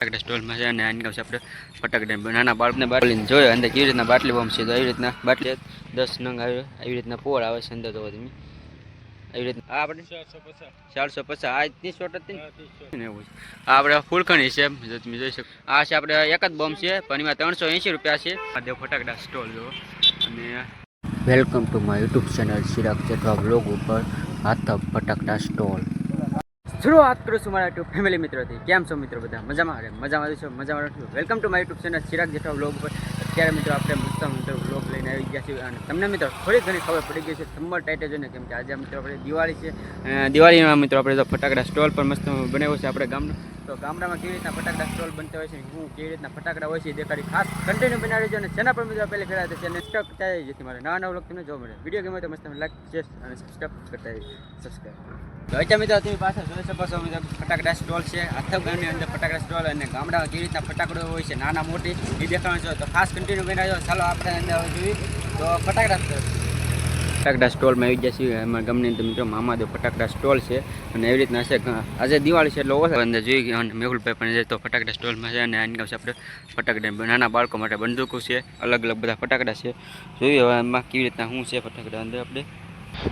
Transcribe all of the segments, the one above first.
ફટાકડા સ્ટોલમાં છે અને આની પાસે આપણે ફટાકડા નાના બાળકને બાટલીને જોયો, અંદર કેવી રીતના બાટલી બોમ્બ છે તો આવી રીતના બાટલી દસ નંગ આવ્યો આવી રીતના પોળ આવે છે અંદર તો આવી રીતના. આપણે ચારસો પચાસ. આ ત્રીસ શોટ હતી એવું આ આપણે ફૂલખણી છે તમે જોઈ શકો. આ છે આપણે એક જ બોમ્બ છે, પણ એમાં ત્રણસો એંસી રૂપિયા છે. આ દેવ ફટાકડા સ્ટોલ જો અને welcome to my YouTube channel Chirag Jethwa blog ઉપર હાથ ફટાકડા સ્ટોલ શરૂઆત કરું છું મારા યુટ્યુબ ફેમિલી મિત્રોથી. કેમ છો મિત્રો બધા? મજામાં? અરે, મજામાં છો? મજામાં છું welcome to my YouTube channel Chirag Jetha blog પર અત્યારે મિત્રો આપણે મસ્ત મિત્રો બ્લોગ લઈને આવી ગયા છીએ. અને તમને મિત્રો થોડી ઘણી ખબર પડી ગઈ છે થંબર ટાઈટે જોઈને, કેમ કે આજે મિત્રો આપણે દિવાળી છે. દિવાળીમાં મિત્રો આપણે ફટાકડા સ્ટોલ પર મસ્ત બનાવ્યો છે આપણે ગામનો. તો ગામડામાં કેવી રીતના ફટાકડા સ્ટોલ બનતા હોય છે હું કેવી રીતના ફટાકડા હોય છે દેખાડી ખાસ કન્ટિન્યુ બનાવી છે અને જેના પર મિત્રો પહેલે ખેડા છે અને સ્ટક થાય જેથી મારે નવા નવા તમને જોવા મળે. વીડિયો ગમે તો મસ્ત લાઈક શેર અને સબસ્ક્રાઈબ કરતા સબસ્ક્રાઈબ તો અત્યારે મિત્રો તમે પાસે જોઈ શકો છો ફટાકડા સ્ટોલ છે. આથમ ગામની અંદર ફટાકડા સ્ટોલ અને ગામડામાં કેવી રીતના ફટાકડો હોય છે નાના મોટી એ દેખાવાનું છે. તો ખાસ કન્ટિન્યુ બનાવજો. ચાલો આપણે અંદર જોઈએ. તો ફટાકડા સ્ટોલ. ફટાકડા સ્ટોલમાં આવી છીએ. અમારા ગામની અંદર મિત્રો મામાદેવ ફટાકડા સ્ટોલ છે. અને એવી રીતના છે આજે દિવાળી છે એટલે ઓછા અંદર જોઈ ગયા અને મેહુલભાઈ પણ છે તો ફટાકડા સ્ટોલમાં છે અને આની પાસે આપણે ફટાકડા નાના બાળકો માટે બંદૂકો છે. અલગ અલગ બધા ફટાકડા છે. જોઈએ હવે એમાં કેવી રીતના શું છે ફટાકડા અંદર આપણે.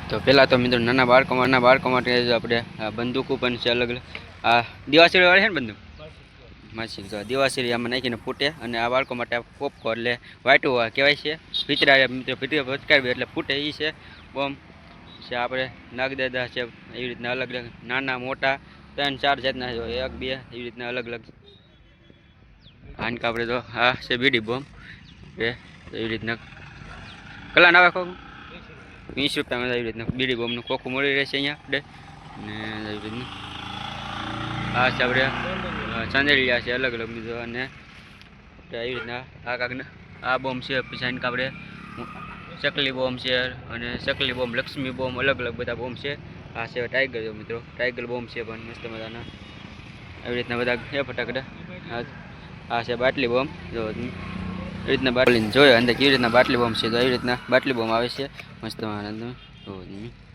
તો પહેલાં તો મિત્રો નાના બાળકો નાના બાળકો માટે આપણે બંદૂકો પણ છે અલગ અલગ. આ દિવાસળી વાળી છે ને બંદૂક? માસી તો દિવાસળી આમાં નાખીને ફૂટે અને આ બાળકો માટે પોપકો એટલે વાટું કહેવાય છે. ભીતરા મિત્રો ભીતરા ભટકાવી એટલે ફૂટે એ છે. બોમ્બ છે આપણે નાગદાદા છે, એવી રીતના અલગ અલગ નાના મોટા ત્રણ ચાર જાતના છે, એક બે એવી રીતના અલગ અલગ. આનકા આપણે તો આ છે બીડી બોમ્બ બે, એવી રીતના. કલા ના ખોખું? વીસ રૂપિયામાં એવી રીતના બીડી બોમ્બનું ખોખું મળી રહેશે અહીંયા. આપણે ને એવી રીતના. આ છે આપણે ચાંદલિયા છે અલગ અલગ બીજો અને આવી રીતના આ કાંક આ બોમ્બ છે પછી આને આપણે ચકલી બોમ્બ છે અને ચકલી બોમ્બ, લક્ષ્મી બોમ્બ, અલગ અલગ બધા બોમ્બ છે. આ છે ટાઈગર મિત્રો. ટાઈગર બોમ્બ છે પણ મસ્ત મજાના. આવી રીતના બધા છે ફટાકડા. આ છે બાટલી બોમ્બ. જો એવી રીતના બાટલીને જોયો, અંદર કેવી રીતના બાટલી બોમ્બ છે. તો એવી રીતના બાટલી બોમ્બ આવે છે. મસ્ત મજાના.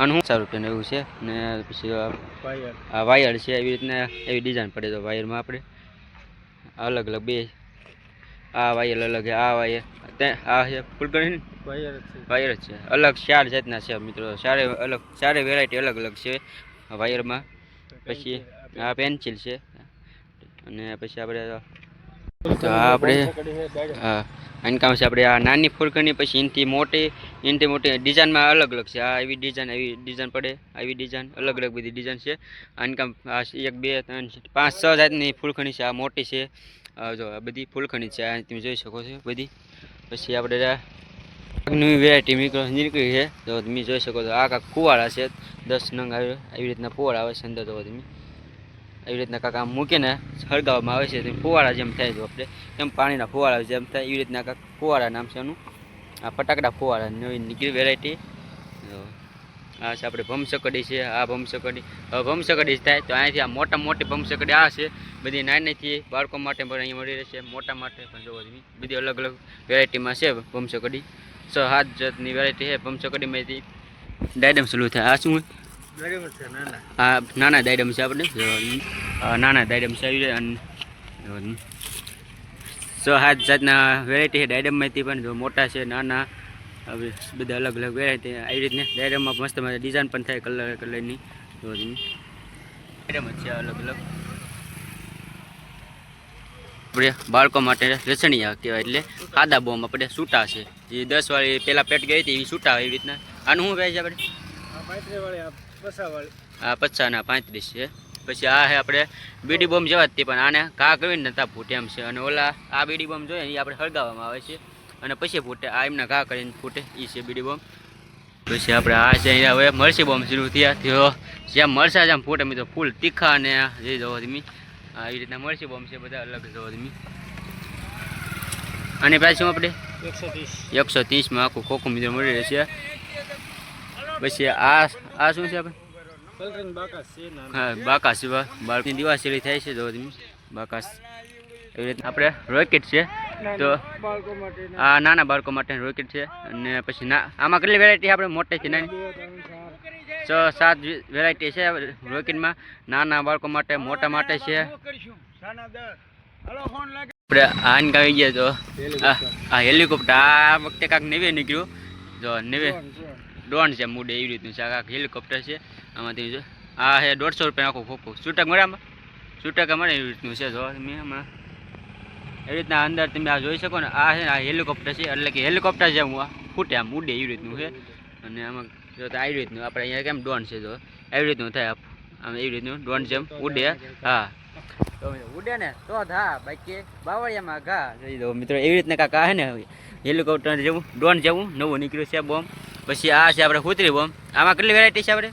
તમે. આનું સારું રૂપિયાનું એવું છે. ને પછી આ વાયર. છે એવી રીતના એવી ડિઝાઇન પડે તો વાયરમાં આપણે અલગ અલગ બે આ વાયર અલગ છે આ વાયર. આ છે ફૂલકણી વાયર જ છે. અલગ ચાર જાતના છે મિત્રો. ચારે અલગ ચારે વેરાયટી અલગ અલગ છે વાયરમાં. પછી આ પેન્સિલ છે. અને પછી આપણે તો આ આપણે હા આની કામ છે આપણે આ નાની ફૂલકણી પછી એનથી મોટી એનથી મોટી ડિઝાઇનમાં અલગ અલગ છે. આ એવી ડિઝાઇન એવી ડિઝાઇન પડે આવી ડિઝાઇન અલગ અલગ બધી ડિઝાઇન છે. આની કામ આ એક બે ત્રણ પાંચ છ જાતની ફૂલખણી છે. આ મોટી છે. જો આ બધી ફૂલખણી છે. આ તમે જોઈ શકો છો બધી. પછી આપણે નવી વેરાયટી મિત્રો નીકળી છે. તો તમે જોઈ શકો છો આ કાંક કુવાળા છે. દસ નંગ આવે આવી રીતના ફુવાડા આવે છે અંદર. તો તમે એવી રીતના કાંક મૂકીને સળગાવવામાં આવે છે ફુવારા જેમ થાય તો આપણે, એમ પાણીના ફુવારા જેમ થાય, એવી રીતના કાંક ફુવારા નામ છે એનું. આ ફટાકડા ફુવારા, નવી નીકળી વેરાયટી આ છે આપણે ભમસકડી છે, આ ભમસકડી. ભમસકડી જ થાય, તો અહીંયાથી આ મોટા મોટી ભમસકડી આ છે. બધી નાનીથી બાળકો માટે પણ અહીંયા મળી રહેશે, મોટા માટે પણ જોવો તમે. બધી અલગ અલગ વેરાયટીમાં છે ભમસકડી. છ સાત જાતની વેરાયટી છે, ભમસકડીમાંથી ડાયડમ સલું થાય. આ શું આ નાના દાયડમ છે આપણે. નાના દાયડમ છે આવી અને જોવાનું. સાત જાતના વેરાયટી છે ડાયડમમાંથી પણ જો મોટા છે નાના હવે બધા અલગ અલગ વેરાયટી આવી રીતના ડાયડમમાં મસ્ત મસ્ત ડિઝાઇન પણ થાય કલર કલરની જોવાનું. ડાયડમ જ છે અલગ અલગ. આપણે બાળકો માટે રસણીયા કહેવાય એટલે ખાદા બોમ આપણે છૂટા છે. જે દસ વાળી પહેલાં પેટ ગઈ હતી એ છૂટા એવી રીતના. આનું શું કહે છે આપણે? આ પચાસના પાંત્રીસ છે. પછી આ છે આપણે બીડી બોમ્બ જેવા જ તે પણ આને ઘા કરીને નતા ફૂટે એમ છે. અને ઓલા આ બીડી બોમ્બ જોઈએ એ આપણે સળગાવવામાં આવે છે. અને પછી ફૂટે આ એમને ઘા કરીને ફૂટે એ છે બીડી બોમ્બ. પછી આપણે આ છે અહીંયા હવે મરસી બોમ્બ શરૂ થયા. તો જ્યાં મરસા જેમ ફૂટે મી તો ફૂલ તીખા અને જે જવો તમે. આવી રીતના મરસી બોમ્બ છે બધા અલગ જવો તમે. અને પાછું આપણે? એકસો ત્રીસમાં આખું ખોખું મિત્રો મળી રહેશે. પછી આ આ શું છે આપણે? હા બાકાસ જેવા બાળકની દિવાસળી થાય છે જો તમે બાકાસ એવી રીતે આપણે રોકેટ છે. તો આ નાના બાળકો માટે રોકેટ છે. અને પછી ના આમાં કેટલી વેરાયટી આપણે મોટેથી નાની? છ સાત વેરાયટી છે રોકેટમાં. નાના બાળકો માટે મોટા માટે છે. આપણે આન આવી ગયા તો આ આ હેલિકોપ્ટર આ વખતે કાંક નવે નીકળ્યું. જો નવે. ડોન છે, મૂડે એવી રીતનું છે. આ હેલિકોપ્ટર છે. આમાંથી જો, આ છે દોઢસો રૂપિયા આખું ખોખું છૂટક મળે આમાં? છૂટક મળે એવી રીતનું છે, જો તમે હમણાં એવી રીતના અંદર તમે આ જોઈ શકો ને, આ છે આ હેલિકોપ્ટર છે, એટલે કે હેલિકોપ્ટર જેવું આ ફૂટે આમ ઉડે એવી રીતનું છે. અને આમાં જો તો આવી રીતનું, આપણે અહીંયા કેમ ડોન છે, જો. એવી રીતનું થાય, આમ એવી રીતનું ડોન જેમ ઉડે. હા. તો ઉડે ને તો થા બાકી બાવળિયામાં ઘા. જોઈ દો મિત્રો, એવી રીતના કાંક આ ને હેલિકોપ્ટર જેવું ડ્રોન જેવું નવું નીકળ્યું છે બોમ્બ. પછી આ છે આપણે કૂતરી બોમ્બ. આમાં કેટલી વેરાયટી છે આપણે?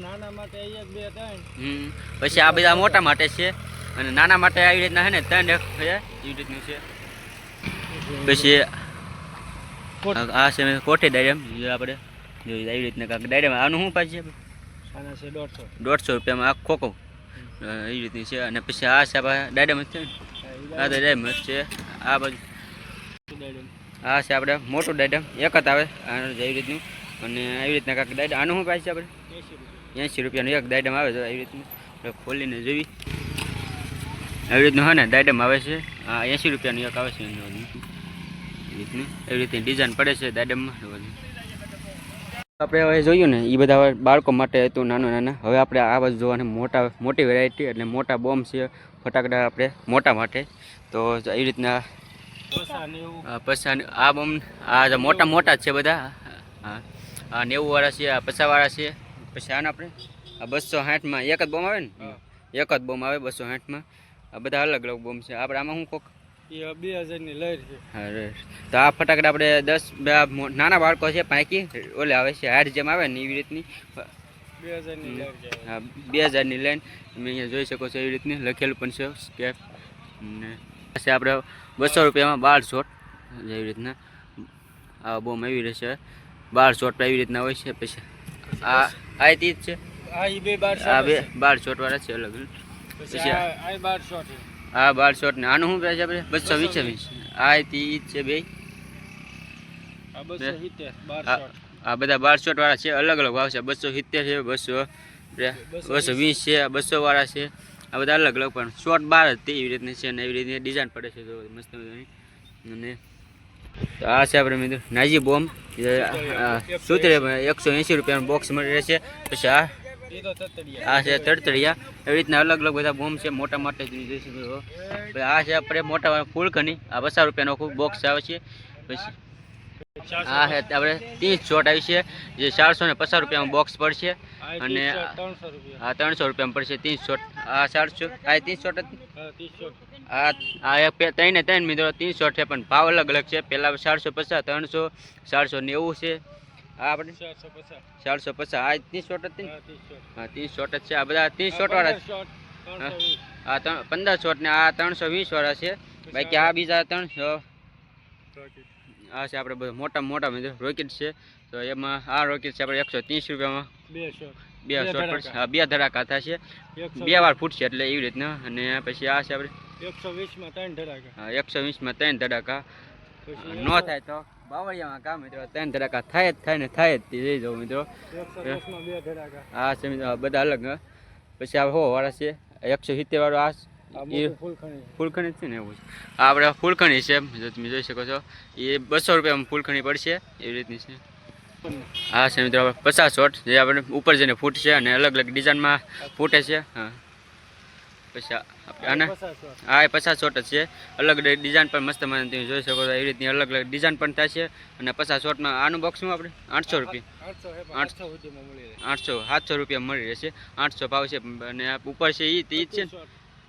નાના માટે એક બે ત્રણ. પછી આ બધા મોટા માટે છે. અને નાના માટે આવી રીતના છે ને ત્રણ એક છે એવી રીતનું છે. પછી આ- છે કોઠી ડાયરેમ જે આપણે. જોઈએ આવી રીતના કાંક ડાયરેમ આનું શું પાછી છે દોઢસો. દોઢસો રૂપિયામાં આ ખોખો. એવી રીતની છે. અને પછી આ છે આપણે ડાયરેમ છે આ તો ડાયરેમ છે. આ બાજુ આ છે આપણે મોટું ડાયડમ એક જ આવે એવી રીતનું. અને એવી રીતના કાંક ડાયડમ આનું શું પ્રાઇસ છે આપણે? એંસી રૂપિયાનું એક ડાયડમ આવે છે એવી રીતનું. ખોલીને જોઈ એવી રીતનું હા ને ડાયડમ આવે છે. આ એંસી રૂપિયાનું એક આવે છે એનું. એવી રીતનું. એવી રીતની ડિઝાઇન પડે છે ડાયડમમાં આપણે હવે જોયું ને એ બધા બાળકો માટે હતું નાનું નાના. હવે આપણે આ બાજુ જોવાને મોટા મોટી વેરાયટી એટલે મોટા બોમ્બ છે ફટાકડા આપણે મોટા માટે. તો એવી રીતના પસા નેવું આ બમ આ મોટા મોટા છે બધા. હા. આ નેવું વાળા છે આ પચાસ વાળા છે. પછી આના આપણે આ બસો સાઠમાં એક જ બોમ આવે ને? એક જ બોમ આવે બસો સાઠમાં આ બધા અલગ અલગ બોમ છે. આપણે આમાં શું કોક? બે હજારની લહેર છે. અરે તો આ ફટાકડા આપણે દસ નાના બાળકો છે પાંકી. ઓલે આવે છે હાર જેમ આવે ને એવી રીતની. બે હજારની લાઈન તમે અહીંયા જોઈ શકો છો એવી રીતની લખેલું પણ છે. સ્કેપ ને પછી આપણે બસો રૂપિયામાં બાર શોટ એવી રીતના. આ બોમ એવી રહેશે. બાર શોટ એવી રીતના હોય છે પછી. આ આ તીજ છે. આ બે બાર શોટ વાળા છે અલગ. અલગ પછી હા આ છે. બાર શોટ ને આનું શું પ્રાઇસ આપણે? બસો વીસ વીસ. આ તીજ છે બે. આ બધા બાર શોટ વાળા છે. અલગ અલગ ભાવ છે. બસો સિત્તેર છે બસો બસો વીસ. છે બસો વાળા છે. આ બધા અલગ અલગ, પણ શોર્ટ બાર હતી એવી રીતની છે ને એવી રીતની ડિઝાઇન પડે છે તો મસ્ત અને તો આ છે આપણે મિત્રો નાજી બોમ્બ. સૂત્ર એકસો એંસી રૂપિયાનું બોક્સ મળી રહેશે. પછી આ આ છે તડતડિયા. એવી રીતના અલગ અલગ બધા બોમ્બ છે, મોટા માટે આ છે આપણે મોટા ફૂલખની આ પચાસ રૂપિયાનો આખું બોક્સ આવે છે. પછી આ હે આપણે ત્રીસ શોટ આવી છે જે ચારસો ને પચાસ રૂપિયામાં બોક્સ પડશે. અને હા ત્રણસો રૂપિયામાં પડશે ત્રીસ શોટ આ ચારસો આ ત્રીસ શોટ હા આ આ ત્રણ ને ત્રણ મિત્રો ત્રીસ શોટ છે પણ ભાવ અલગ અલગ છે. પહેલાં ચારસો પચાસ ત્રણસો ચારસો નેવું છે. હા આપણે? ચારસો પચાસ. આ ત્રીસ શોટ જ હા ત્રીસ શોટ જ છે. આ બધા ત્રીસ શોટ વાળા છે. આ ત્રણ પંદર શોટ ને આ ત્રણસો વીસ વાળા છે. બાકી આ બીજા ત્રણસો. આ છે આપણે બધા મોટા મોટા મિત્રો રોકેટ છે. તો એમાં આ રોકેટ છે આપણે એકસો ત્રીસ રૂપિયામાં. બે શોટ. બે ધડાકા. હા બે ધડાકા થશે બે વાર ફૂટશે એટલે એવી રીતના. અને પછી આ છે આપણે એકસો વીસમાં ત્રણ ધડાકા. હા, એકસો વીસમાં ત્રણ ધડાકા. ન થાય તો બાવળિયામાં કામ મિત્રો ત્રણ ધડાકા થાય જ થાય ને થાય જ જઈ જાઉં મિત્રો. આ છે મિત્રો બધા અલગ પછી આ હો વાળા છે. એકસો સિત્તેર વાળો આ એ ફૂલખણી છે ને એવું છે આ આપણે ફૂલખણી છે જો તમે જોઈ શકો છો. એ બસો રૂપિયામાં ફૂલખણી પડશે એવી રીતની છે. હા છે મિત્રો આપણે પચાસ શોટ જે આપણે ઉપર જઈને ફૂટશે અને અલગ અલગ ડિઝાઇનમાં ફૂટે છે. હા. પછી આના? હા એ પચાસ શોટ જ છે. અલગ અલગ ડિઝાઇન પણ મસ્ત મને તમે જોઈ શકો છો. એવી રીતની અલગ અલગ ડિઝાઇન પણ થાય છે. અને પચાસ શોટમાં આનું બોક્સમાં આપણે? આઠસો રૂપિયા. આઠસો આઠસો સાતસો રૂપિયા મળી રહેશે. આઠસો ભાવ છે. અને ઉપર છે એ તે જ છે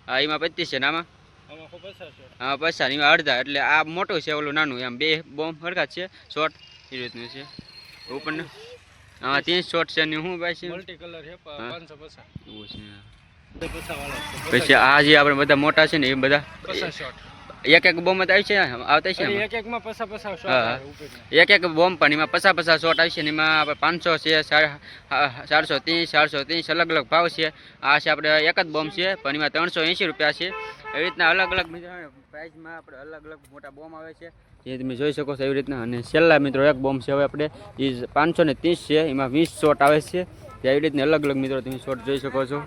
હા એમાં પચીસ છે ને આમાં? આમાં સો પચાસ શોટ હા પચાસ એમાં અડધા એટલે આ મોટું છે ઓલું નાનું એમ બે બોમ્બ હરખા છે શોર્ટ એ રીતનું છે. ઉપર હા ત્રીસ શોર્ટ છે ને શું ભાઈ છે? પછી આ જે આપણે બધા મોટા છે ને એ બધા શોટ એક એક બોમ્બ આવી છે આવતા છે એક શોટ. આવે ઉપરના. એક એક બોમ્બ પણ એમાં પચાસ પચાસ શોટ આવશે ને એમાં આપણે પાંચસો છે ચારસો ત્રીસ ચારસો ત્રીસ અલગ અલગ ભાવ છે. આ છે આપણે એક જ બોમ્બ છે પણ એમાં ત્રણસો એંશી રૂપિયા છે. એવી રીતના અલગ અલગ પ્રાઇસમાં આપણે અલગ અલગ મોટા બોમ્બ આવે છે. જે તમે જોઈ શકો છો એવી રીતના. અને છેલ્લા મિત્રો એક બોમ્બ છે હવે આપણે. એ પાંચસો ને ત્રીસ છે એમાં વીસ શોટ આવે છે. એવી રીતના અલગ અલગ મિત્રો તમે શોટ જોઈ શકો છો.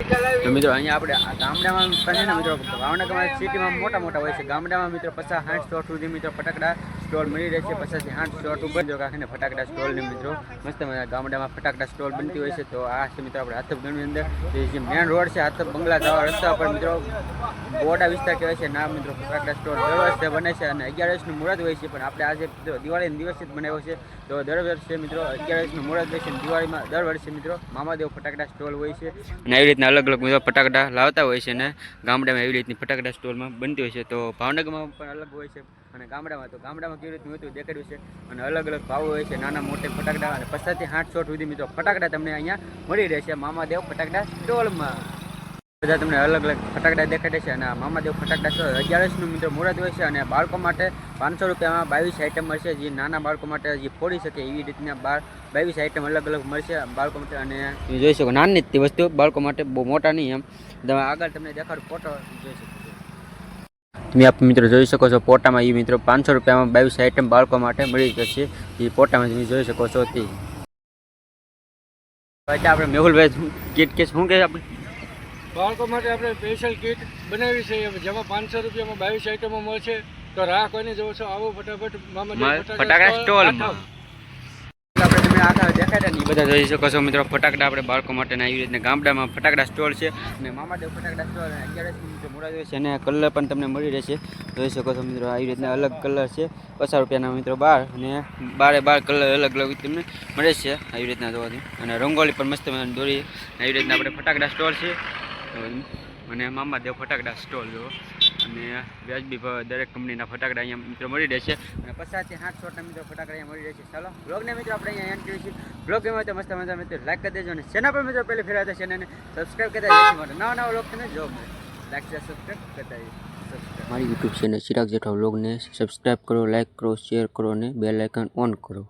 તો મિત્રો, અહીંયા આપણે ગામડામાં પણ છે ને, મિત્રો, ભાવનગરમાં સિટીમાં મોટા મોટા હોય છે. ગામડામાં મિત્રો પચાસ સાઠ સો સુધી મિત્રો ફટાકડા સ્ટોલ મળી રહે છે. પચાસથી સાઠ સો ઉપર જો કાંખીને ફટાકડા સ્ટોલની મિત્રો, મસ્ત ગામડામાં ફટાકડા સ્ટોલ બનતી હોય છે. તો આ છે મિત્રો આપણે હાથપ ગણની અંદર જે મેન રોડ છે હાથપ બંગલા જવા રસ્તા પર મિત્રો બોડા વિસ્તાર કહેવાય છે. ના મિત્રો ફટાકડા સ્ટોલ દર વર્ષે બને છે અને અગિયાર વર્ષનું મુહૂર્ત હોય છે. પણ આપણે આજે દિવાળીના દિવસે જ બનાવ્યો છે. તો દર વર્ષે મિત્રો અગિયાર વર્ષનું મુહૂર્ત હોય છે. દિવાળીમાં દર વર્ષે મિત્રો મામાદેવ ફટાકડા સ્ટોલ હોય છે. અને એવી રીતના અલગ અલગ મિત્રો ફટાકડા લાવતા હોય છે અને ગામડામાં એવી રીતની ફટાકડા સ્ટોલમાં બનતી હોય છે. તો ભાવનગરમાં પણ અલગ હોય છે. અને ગામડામાં તો ગામડામાં કેવી રીતનું હતું દેખાડ્યું છે. અને અલગ અલગ ભાવ હોય છે, નાના મોટા ફટાકડા અને પચાસથી સાઠ સો સુધી મિત્રો ફટાકડા તમને અહીંયા મળી રહેશે. મામાદેવ ફટાકડા સ્ટોલમાં. બધા તમને અલગ અલગ ફટાકડા દેખાડે છે અને મામાદેવ ફટાકડા સ્ટોલ અગિયારસનું મિત્રો મુહૂર્ત હોય છે અને બાળકો માટે પાંચસો રૂપિયામાં બાવીસ આઈટમ મળશે. જે નાના બાળકો માટે જે ફોડી શકે એવી રીતના બાર બાવીસ આઈટમ અલગ અલગ મળશે બાળકો માટે. અને જોઈ શકો નાની જ વસ્તુ બાળકો માટે બહુ મોટા નહીં એમ. આગળ તમને દેખાડું ફોટો જોઈ શકો. છો તમે આપ મિત્રો જોઈ શકો છો પોટામાં એ મિત્રો પાંચસો રૂપિયામાં બાવીસ આઈટમ બાળકો માટે મળી જશે. એ પોટામાં તમે જોઈ શકો છો તે. આપણે મેહુલભાઈ કીટ કે શું કહે આપણે? બાળકો માટે આપણે સ્પેશિયલ કીટ બનાવી છે. જેમાં પાંચસો રૂપિયામાં બાવીસ આઈટમો મળશે. તો રાહ કોઈને જોવો છો? આવો ફટાફટ ફટાકડા સ્ટોલમાં બધા જોઈ શકો છો મિત્રો, ફટાકડા આપણે બાળકો માટેના આવી રીતના ગામડામાં ફટાકડા સ્ટોલ છે અને મામાદેવ ફટાકડા સ્ટોલ અગિયારસ મિત્રો મોડા હોય છે અને કલર પણ તમને મળી રહેશે. જોઈ શકો છો મિત્રો, આવી રીતના અલગ કલર છે. પચાસ રૂપિયાના મિત્રો બાર અને બારે બાર કલર અલગ અલગ તમને મળે છે આવી રીતના જોવાથી. અને રંગોળી પણ મસ્ત દોરી, આવી રીતના આપણે ફટાકડા સ્ટોલ છે. અને મામાદેવ ફટાકડા સ્ટોલ જો અને વ્યાજબી ભાવે દરેક કંપનીના ફટાકડા અહીંયા મિત્રો મળી રહેશે. અને પચાસથી સાત સોટના મિત્રો ફટાકડા અહીંયા મળી રહેશે. ચાલો બ્લોગને મિત્રો આપણે અહીંયા એન્ડ કરીએ છીએ. બ્લોગ ગમે તો મસ્ત મજા મિત્રો લાઈક કરી દેજો અને ચેનલ પર મિત્રો પહેલી ફેરા છે ચેનલને સબસ્ક્રાઈબ કરતા માટે નવા નવા બ્લોગ તમે જોવા મળે. લાઈક સબસ્ક્રાઈબ કરતા મારી યુટ્યુબ ચેનલ ચિરાગ જેઠા બ્લોગને સબસ્ક્રાઈબ કરો લાઇક કરો શેર કરો અને બેલ આઇકન ઓન કરો.